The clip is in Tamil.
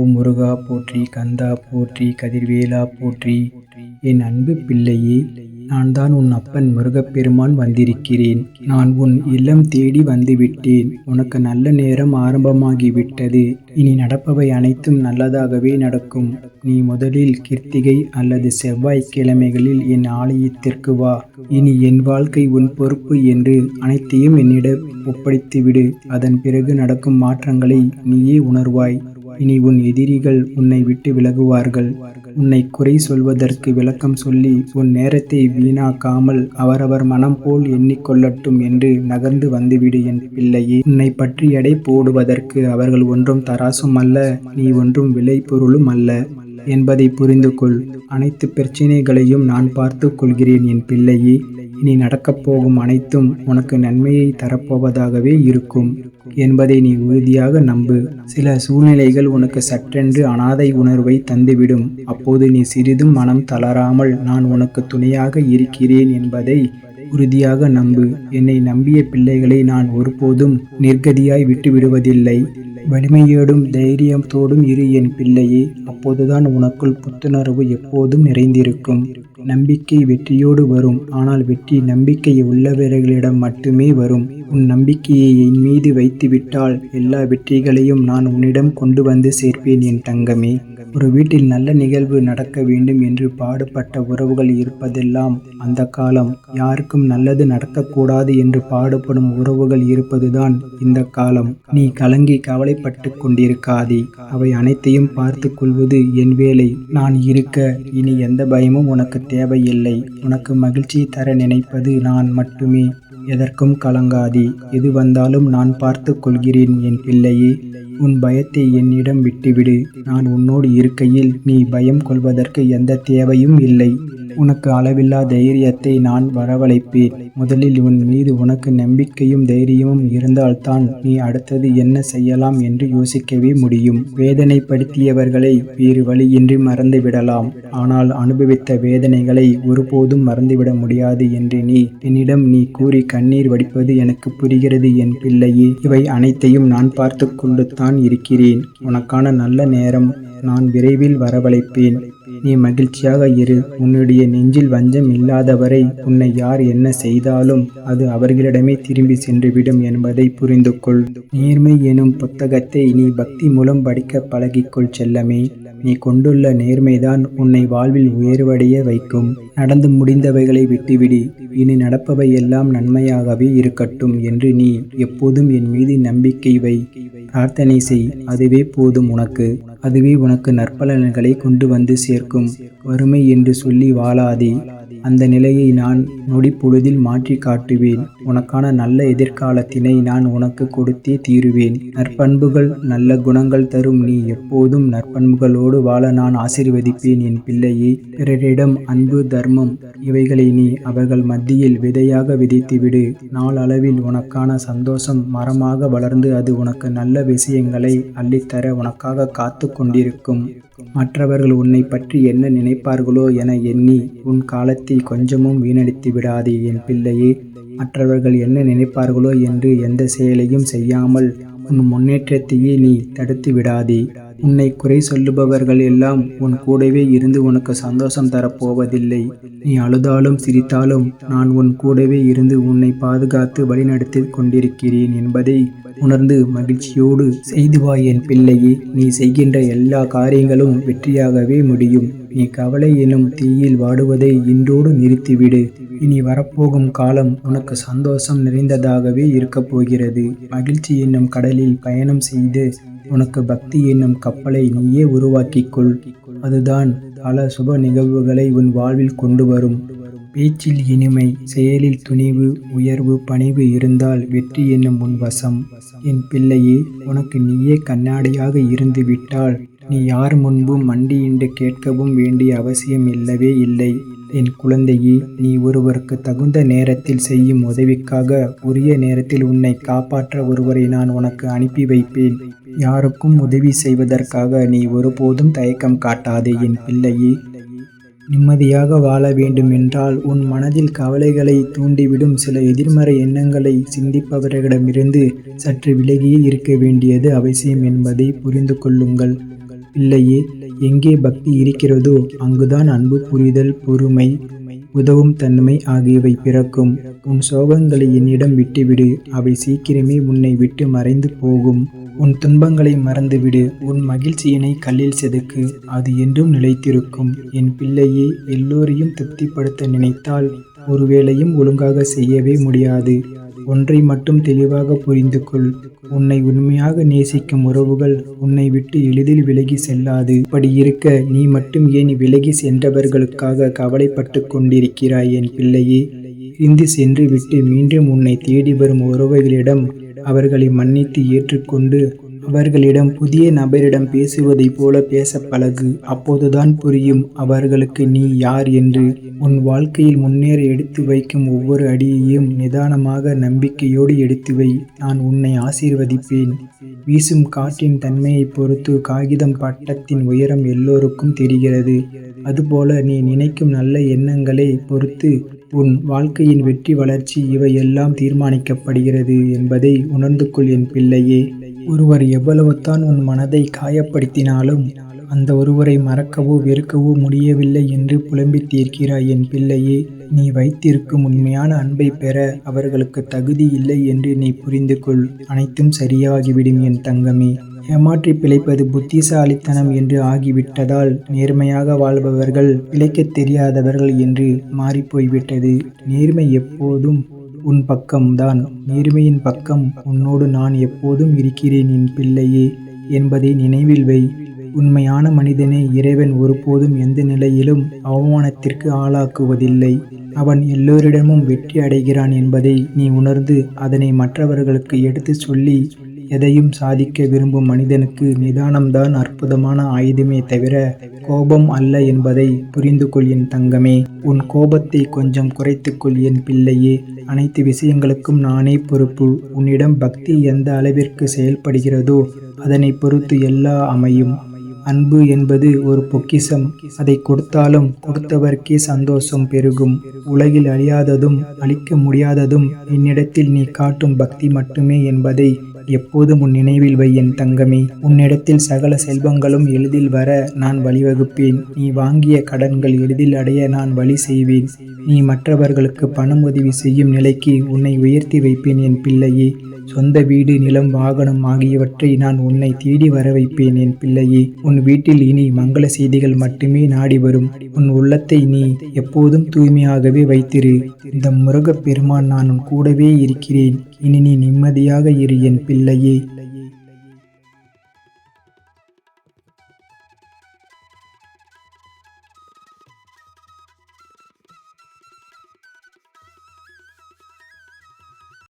ஓ முருகா போற்றி கந்தா போற்றி கதிர்வேலா போற்றி. என் அன்பு பிள்ளையே நான் தான் உன் அப்பன் முருகப்பெருமான் வந்திருக்கிறேன். நான் உன் இல்லம் தேடி வந்துவிட்டேன். உனக்கு நல்ல நேரம் ஆரம்பமாகிவிட்டது. இனி நடப்பவை அனைத்தும் நல்லதாகவே நடக்கும். நீ முதலில் கிருத்திகை அல்லது செவ்வாய் கிழமைகளில் என் ஆலயத்திற்கு வா. இனி என் வாழ்க்கை உன் பொறுப்பு என்று அனைத்தையும் என்னிடம் ஒப்படைத்துவிடு. அதன் பிறகு நடக்கும் மாற்றங்களை நீயே உணர்வாய். இனி உன் எதிரிகள் உன்னை விட்டு விலகுவார்கள். உன்னை குறை சொல்வதற்கு விளக்கம் சொல்லி உன் நேரத்தை வீணாக்காமல் அவரவர் மனம் போல் எண்ணிக்கொள்ளட்டும் என்று நகர்ந்து வந்துவிடு என் பிள்ளையே. உன்னை பற்றி எடை போடுவதற்கு அவர்கள் ஒன்றும் தராசும் அல்ல நீ ஒன்றும் விலை பொருளும் அல்ல என்பதை புரிந்து கொள் அனைத்து பிரச்சனைகளையும் நான் பார்த்து கொள்கிறேன் என் பிள்ளையே. இனி நடக்கப் போகும் அனைத்தும் உனக்கு நன்மையை தரப்போவதாகவே இருக்கும். என்பதை நீ உறுதியாக நம்பு. சில சூழ்நிலைகள் உனக்கு சற்றென்று அனாதை உணர்வை தந்துவிடும். அப்போது நீ சிறிதும் மனம் தளராமல் நான் உனக்கு துணையாக இருக்கிறேன் என்பதை உறுதியாக நம்பு. என்னை நம்பிய பிள்ளைகளை நான் ஒருபோதும் நிர்கதியாய் விட்டுவிடுவதில்லை. வலிமையோடும் தைரியத்தோடும் இரு என் பிள்ளையே அப்போதுதான் உனக்குள் புத்துணர்வு எப்போதும் நிறைந்திருக்கும். நம்பிக்கை வெற்றியோடு வரும். ஆனால் வெற்றி நம்பிக்கை உள்ளவர்களிடம் மட்டுமே வரும். உன் நம்பிக்கையை என் மீது வைத்துவிட்டால் எல்லா வெற்றிகளையும் நான் உன்னிடம் கொண்டு வந்து சேர்ப்பேன் என் தங்கமே. ஒரு வீட்டில் நல்ல நிகழ்வு நடக்க வேண்டும் என்று பாடுபட்ட உறவுகள் இருப்பதெல்லாம் அந்த காலம். யாருக்கும் நல்லது நடக்கக்கூடாது என்று பாடுபடும் உறவுகள் இருப்பதுதான் இந்த காலம். நீ கலங்கி கவலைப்பட்டு கொண்டிருக்காதே. அவை அனைத்தையும் பார்த்து கொள்வது என் வேலை. நான் இருக்க இனி எந்த பயமும் உனக்கு தேவையில்லை. உனக்கு மகிழ்ச்சி தர நினைப்பது நான் மட்டுமே. எதற்கும் கலங்காதே. எது வந்தாலும் நான் பார்த்து கொள்கிறேன் என் பிள்ளையே. உன் பயத்தை என்னிடம் விட்டுவிடு. நான் உன்னோடு இருக்கையில் நீ பயம் கொள்வதற்கு எந்த தேவையும் இல்லை. உனக்கு அளவில்லா தைரியத்தை நான் வரவழைப்பேன். முதலில் உன் மீது உனக்கு நம்பிக்கையும் தைரியமும் இருந்தால்தான் நீ அடுத்தது என்ன செய்யலாம் என்று யோசிக்கவே முடியும். வேதனைப்படுத்தியவர்களை வேறு வழியின்றி மறந்துவிடலாம். ஆனால் அனுபவித்த வேதனைகளை ஒருபோதும் மறந்துவிட முடியாது என்று நீ என்னிடம் நீ கூறி கண்ணீர் வடிப்பது எனக்கு புரிகிறது என் பிள்ளையே. இவை அனைத்தையும் நான் பார்த்து கொண்டுத்தான் இருக்கிறேன். உனக்கான நல்ல நேரம் நான் விரைவில் வரவழைப்பேன். நீ மகிழ்ச்சியாக இரு. உன்னுடைய நெஞ்சில் வஞ்சம் இல்லாதவரை உன்னை யார் என்ன செய்தாலும் அது அவர்களிடமே திரும்பி சென்றுவிடும் என்பதை புரிந்து கொள் நேர்மை எனும் புத்தகத்தை நீ பக்தி மூலம் படிக்க பழகிக்கொள் செல்லமே. நீ கொண்டுள்ள நேர்மைதான் உன்னை வாழ்வில் உயர்வடைய வைக்கும். நடந்து முடிந்தவைகளை விட்டுவிடு. இனி நடப்பவை எல்லாம் நன்மையாகவே இருக்கட்டும் என்று நீ எப்போதும் என் மீது நம்பிக்கை வை. பிரார்த்தனை செய். அதுவே போதும் உனக்கு. அதுவே உனக்கு நற்பலன்களை கொண்டு வந்து சேர்க்கும். வறுமை என்று சொல்லி வாழாதே. அந்த நிலையை நான் நொடிப்பொழுதில் மாற்றி காட்டுவேன். உனக்கான நல்ல எதிர்காலத்தினை நான் உனக்கு கொடுத்தே தீருவேன். நற்பண்புகள் நல்ல குணங்கள் தரும். நீ எப்போதும் நற்பண்புகளோடு வாழ நான் ஆசீர்வதிப்பேன் என் பிள்ளையே. பிறரிடம் அன்பு தர்மம் இவைகளை நீ அவர்கள் மத்தியில் விதையாக விதைத்துவிடு நாளளவில் உனக்கான சந்தோஷம் மரமாக வளர்ந்து அது உனக்கு நல்ல விஷயங்களை அள்ளித்தர உனக்காக காத்து கொண்டிருக்கும். மற்றவர்கள் உன்னை பற்றி என்ன நினைப்பார்களோ என எண்ணி உன் காலத்தை கொஞ்சமும் வீணடித்து விடாதே என் பிள்ளையே. மற்றவர்கள் என்ன நினைப்பார்களோ என்று எந்த செயலையும் செய்யாமல் உன் முன்னேற்றத்தையே நீ தடுத்து விடாதே. உன்னை குறை சொல்லுபவர்கள் எல்லாம் உன் கூடவே இருந்து உனக்கு சந்தோஷம் தரப்போவதில்லை. நீ அழுதாலும் சிரித்தாலும் நான் உன் கூடவே இருந்து உன்னை பாதுகாத்து வழிநடத்தி கொண்டிருக்கிறேன் என்பதை உணர்ந்து மகிழ்ச்சியோடு செய்து வா என் பிள்ளையே நீ செய்கின்ற எல்லா காரியங்களும் வெற்றியாகவே முடியும். நீ கவலை எனும் தீயில் வாடுவதை இன்றோடு நிறுத்திவிடு. இனி வரப்போகும் காலம் உனக்கு சந்தோஷம் நிறைந்ததாகவே இருக்கப் போகிறது. மகிழ்ச்சி என்னும் கடலில் பயணம் செய்து உனக்கு பக்தி என்னும் கப்பலை நீயே உருவாக்கிக்கொள். அதுதான் பல சுப நிகழ்வுகளை உன் வாழ்வில் கொண்டு வரும். பேச்சில் இனிமை செயலில் துணிவு உயர்வு பணிவு இருந்தால் வெற்றி என்னும் உன் வசம். என் பிள்ளையே உனக்கு நீயே கண்ணாடியாக இருந்து விட்டால் நீ யார் முன்பும் மண்டியின்று கேட்கவும் வேண்டிய அவசியம் இல்லவே இல்லை. என் குழந்தையே நீ ஒருவருக்கு தகுந்த நேரத்தில் செய்யும் உதவிக்காக உரிய நேரத்தில் உன்னை காப்பாற்ற ஒருவரை நான் உனக்கு அனுப்பி வைப்பேன். யாருக்கும் உதவி செய்வதற்காக நீ ஒருபோதும் தயக்கம் காட்டாதே என் பிள்ளையே. நிம்மதியாக வாழ வேண்டும் என்றால் உன் மனதில் கவலைகளை தூண்டிவிடும் சில எதிர்மறை எண்ணங்களை சிந்திப்பவர்களிடமிருந்து சற்று விலகியே இருக்க வேண்டியது அவசியம் என்பதை புரிந்து கொள்ளுங்கள். பிள்ளையே எங்கே பக்தி இருக்கிறதோ அங்குதான் அன்பு புரிதல் பொறுமை உதவும் தன்மை ஆகியவை பிறக்கும். உன் சோகங்களை என்னிடம் விட்டுவிடு. அவை சீக்கிரமே உன்னை விட்டு மறைந்து போகும். உன் துன்பங்களை மறந்துவிடு. உன் மகிழ்ச்சியினை கல்லில் செதுக்கு. அது என்றும் நிலைத்திருக்கும். என் பிள்ளையே எல்லோரையும் திருப்திப்படுத்த நினைத்தால் ஒருவேளையும் ஒழுங்காக செய்யவே முடியாது. ஒன்றை மட்டும் தெளிவாக புரிந்து கொள் உன்னை உண்மையாக நேசிக்கும் உறவுகள் உன்னை விட்டு எளிதில் விலகி செல்லாது. அப்படி இருக்க நீ மட்டும் ஏன் விலகி சென்றவர்களுக்காக கவலைப்பட்டு கொண்டிருக்கிறாய் என் பிள்ளையே? பிரிந்து சென்று விட்டு மீண்டும் உன்னை தேடி வரும் உறவுகளிடம் அவர்களை மன்னித்து ஏற்றுக்கொண்டு அவர்களிடம் புதிய நபரிடம் பேசுவதைப் போல பேச பழகு. அப்போதுதான் புரியும் அவர்களுக்கு நீ யார் என்று. உன் வாழ்க்கையில் முன்னேற எடுத்து வைக்கும் ஒவ்வொரு அடியையும் நிதானமாக நம்பிக்கையோடு எடுத்து வை. நான் உன்னை ஆசீர்வதிப்பேன். வீசும் காற்றின் தன்மையை பொறுத்து காகிதம் பட்டத்தின் உயரம் எல்லோருக்கும் தெரிகிறது. அதுபோல நீ நினைக்கும் நல்ல எண்ணங்களை பொறுத்து உன் வாழ்க்கையின் வெற்றி வளர்ச்சி இவையெல்லாம் தீர்மானிக்கப்படுகிறது என்பதை உணர்ந்து கொள் என் பிள்ளையே. ஒருவர் எவ்வளவுதான் உன் மனதை காயப்படுத்தினாலும் அந்த ஒருவரை மறக்கவோ வெறுக்கவோ முடியவில்லை என்று புலம்பித் தீர்க்கிறாய் என் பிள்ளையே. நீ வைத்திருக்கும் உண்மையான அன்பை பெற அவர்களுக்கு தகுதி இல்லை என்று நீ புரிந்து கொள் அனைத்தும் சரியாகிவிடும் என் தங்கமே. ஏமாற்றி பிழைப்பது புத்திசாலித்தனம் என்று ஆகிவிட்டதால் நேர்மையாக வாழ்பவர்கள் பிழைக்கத் தெரியாதவர்கள் என்று மாறிப்போய்விட்டது நேர்மை எப்போதும் உன் பக்கம்தான் நேர்மையின் பக்கம் உன்னோடு நான் எப்போதும் இருக்கிறேன் என் பிள்ளையே என்பதை நினைவில் வை. உண்மையான மனிதனை இறைவன் ஒருபோதும் எந்த நிலையிலும் அவமானத்திற்கு ஆளாக்குவதில்லை. அவன் எல்லோரிடமும் வெற்றி அடைகிறான் என்பதை நீ உணர்ந்து அதனை மற்றவர்களுக்கு எடுத்து சொல்லி எதையும் சாதிக்க விரும்பும் மனிதனுக்கு நிதானம்தான் அற்புதமான ஆயுதமே தவிர கோபம் அல்ல என்பதை புரிந்து கொள் என் தங்கமே. உன் கோபத்தை கொஞ்சம் குறைத்துக்கொள் என் பிள்ளையே. அனைத்து விஷயங்களுக்கும் நானே பொறுப்பு. உன்னிடம் பக்தி எந்த அளவிற்கு செயல்படுகிறதோ அதனை பொறுத்து எல்லா அமையும். அன்பு என்பது ஒரு பொக்கிஷம். அதை கொடுத்தாலும் கொடுத்தவர்க்கே சந்தோஷம் பெருகும். உலகில் அழியாததும் அழிக்க முடியாததும் என்னிடத்தில் நீ காட்டும் பக்தி மட்டுமே என்பதை எப்போதும் உன் நினைவில் வை என் தங்கமே? உன்னிடத்தில் சகல செல்வங்களும் எளிதில் வர நான் வழிவகுப்பேன். நீ வாங்கிய கடன்கள் எளிதில் அடைய நான் வழி செய்வேன். நீ மற்றவர்களுக்கு பணம் உதவி செய்யும் நிலைக்கு உன்னை உயர்த்தி வைப்பேன் என் பிள்ளையே. சொந்த வீடு நிலம் வாகனம் ஆகியவற்றை நான் உன்னை தேடி வர வைப்பேன் என் பிள்ளையே. உன் வீட்டில் இனி மங்கள செய்திகள் மட்டுமே நாடி வரும். உன் உள்ளத்தை நீ எப்போதும் தூய்மையாகவே வைத்திரு. இந்த முருகப் பெருமான் நான் உன் கூடவே இருக்கிறேன். இனி நீ நிம்மதியாக இரு என் பிள்ளையே.